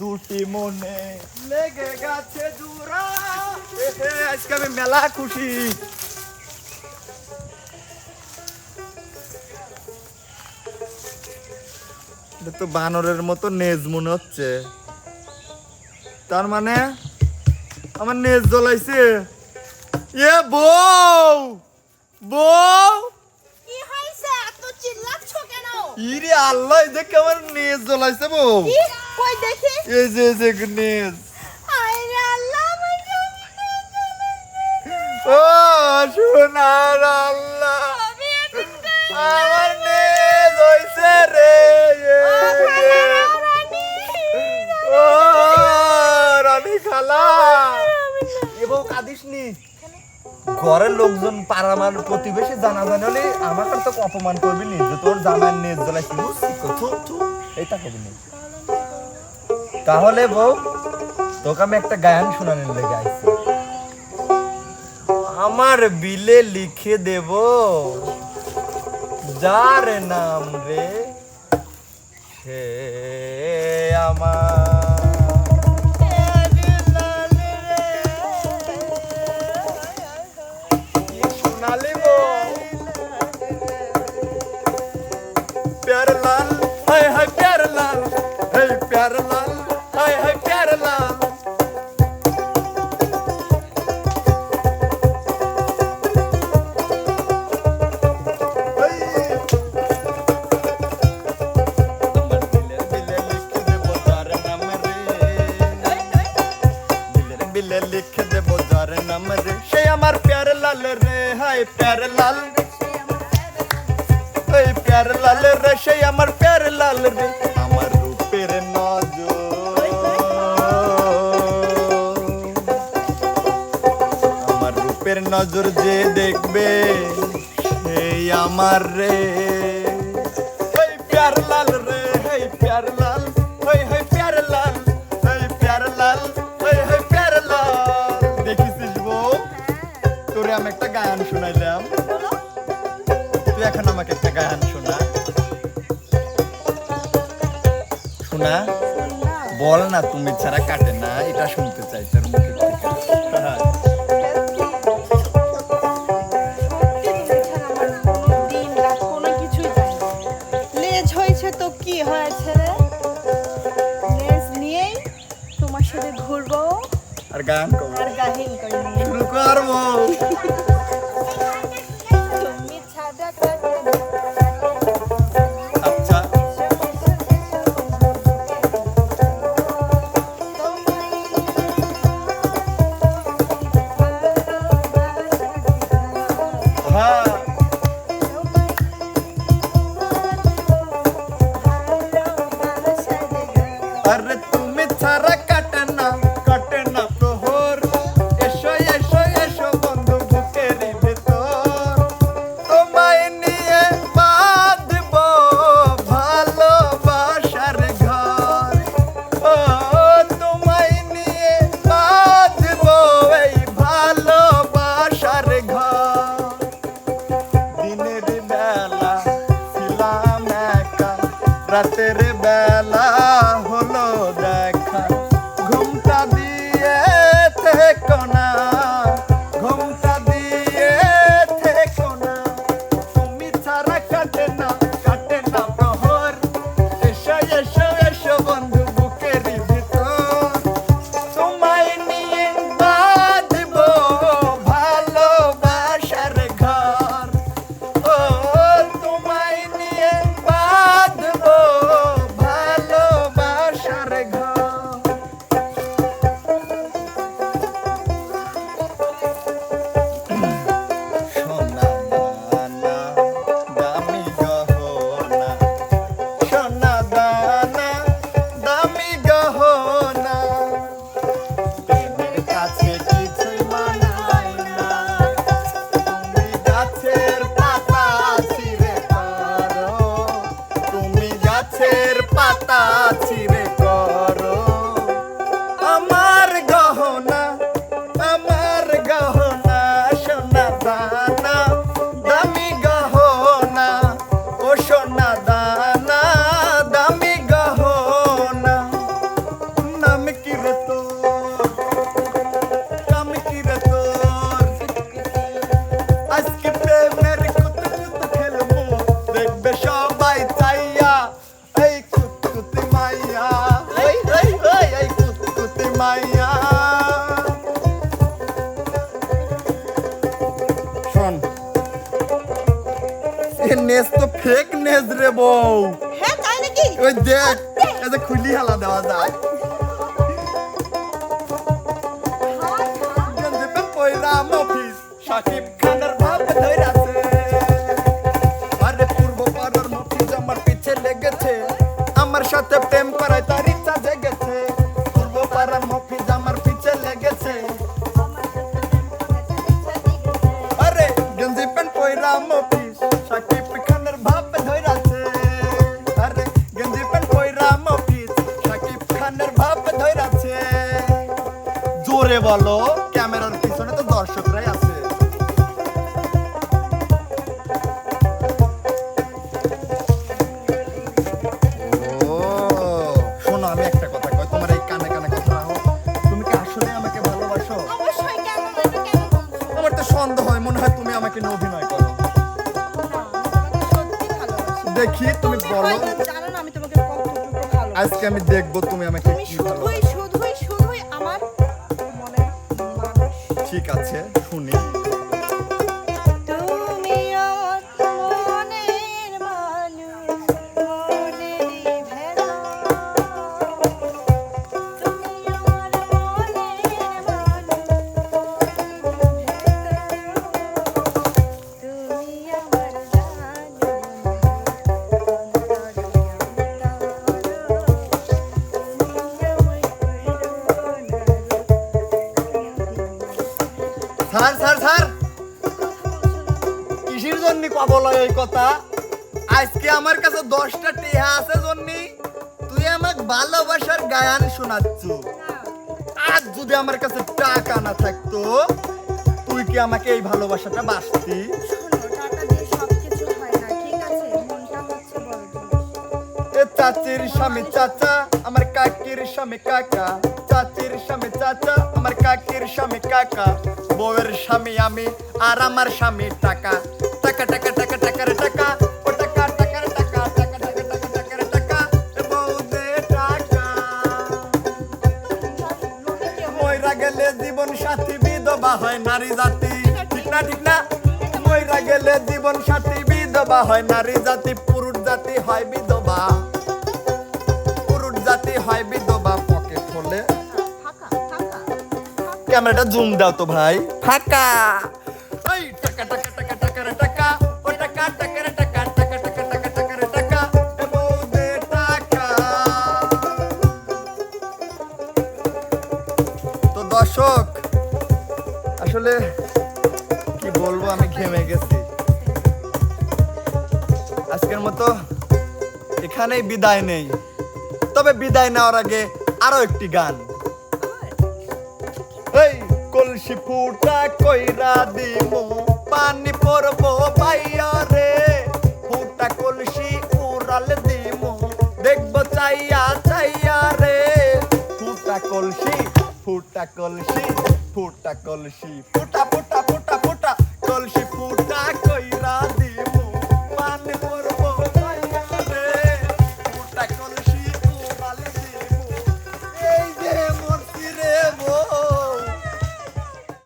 দুটি মনে লেগে গেছে আজকে আমি মেলা খুশি। তো বানরের মতো নেজ মনে হচ্ছে। তার মানে আমার নেজ জ্বলাইছে। এ বউ! বউ! কি হয়েছে? এত চিল্লাচ্ছ কেন? ইরে আল্লাহ এই দেখে আমার নেজ জ্বলাইছে বউ? কি? কই দেখি? এই যে এই যে নেজ আয় রে আল্লাহ আমার জমিটা ও সোনার আল্লাহ। আমি একটা আমার নেজ হইছে রে এ, এ। ও রানী। খালা। এবং কাঁদিস নি ঘরের লোকজন পাড়া মান প্রতিবেশী জানা জানি হলে আমাকে তো অপমান করবি নি তোর জামার নেজ জ্বলাই কি বুঝছি এইটা করবি নি। তাহলে বউ তোকে আমি একটা গায়ন শোনানোর লেগে আইছি আমার বিলে লিখে দেব যার নাম রে সে আমার কি শোনালি বউ? प्यार लाल হাই প্যার লাল এই রে আমার প্যার লাল রে। আমার রূপের নজর। আমার রূপের নজর যে দেখবে, সেই আমার রে। এই প্যার লাল না তুমি ছাড়া কাটে না এটা শুনতে চাই তোর মুখে। দিন রাত কোনো কিছুই লেজ হয়েছে তো কি হয়েছে রে লেজ নিয়েই তোমার সাথে ঘুরবো। আর গান কর আর গাহিন করে শুরু করব। হ্যাঁ রাতের বেলা এ নেস তো ফেক নেস রে বউ। হ্যাঁ তাই নাকি? ওই দেখ এই যে খুলি হালা দেওয়া যায়। পয়রা মফিস সাকিব জোরে বলো ক্যামেরার পিছনে তো দর্শকরাই আছে। সন্দেহ হয় মনে হয় তুমি আমাকে নিয়ে অভিনয় করো। দেখি তুমি তুমি বলো। জানো আমি তোমাকে আজকে আমি দেখব তুমি আমাকে কি ভালোবাসো। ঠিক আছে শুনি। জন্য কবল এই কথা? আজকে আমার কাছে দশটা টেহা আছে জন্য। তুই আমাকে ভালোবাসার গায়ান শোনাচ্ছ। আজ যদি আমার কাছে টাকা না থাকতো তুই কি আমাকে এই ভালোবাসাটা বাসতি? চাচির স্বামী চাচা আমার কাকির স্বামী কাকা। চাচির স্বামী চাচা আমার কাকির স্বামী কাকা। বউয়ের স্বামী আমি আর আমার স্বামী টাকা। টাকা টাকা টাকা টাকার টাকা ও টাকা টাকার টাকা টাকা টাকা টাকা টাকার টাকা এ টাকা। ময়রা গেলে জীবন সাথী বিধবা হয় নারী জাতি। ঠিক না ঠিক না? ময়রা গেলে জীবন সাথী বিধবা হয় নারী জাতি। পুরুষ জাতি হয় বিধবা। পুরুষ জাতি হয় বিধবা। পকেট ফাঁকা। ক্যামেরাটা জুম দাও তো ভাই। ফাঁকা। দর্শক, আসলে কি বলব, আমি ঘেমে গেছি। আজকের মতো এখানেই বিদায় নেই। তবে বিদায় নেওয়ার আগে আরও একটি গান। এই কলসি ফুটা কইরা দিমু, পানি পরবো বাইয়া রে। ফুটা কলসি উড়াল দিমু, দেখব চাইয়া চাইয়া রে। ফুটা কলসি ফুটা কলসি ফুটা কলসি ফুটা ফুটা ফুটা ফুটা কলসি ফুটা কইরা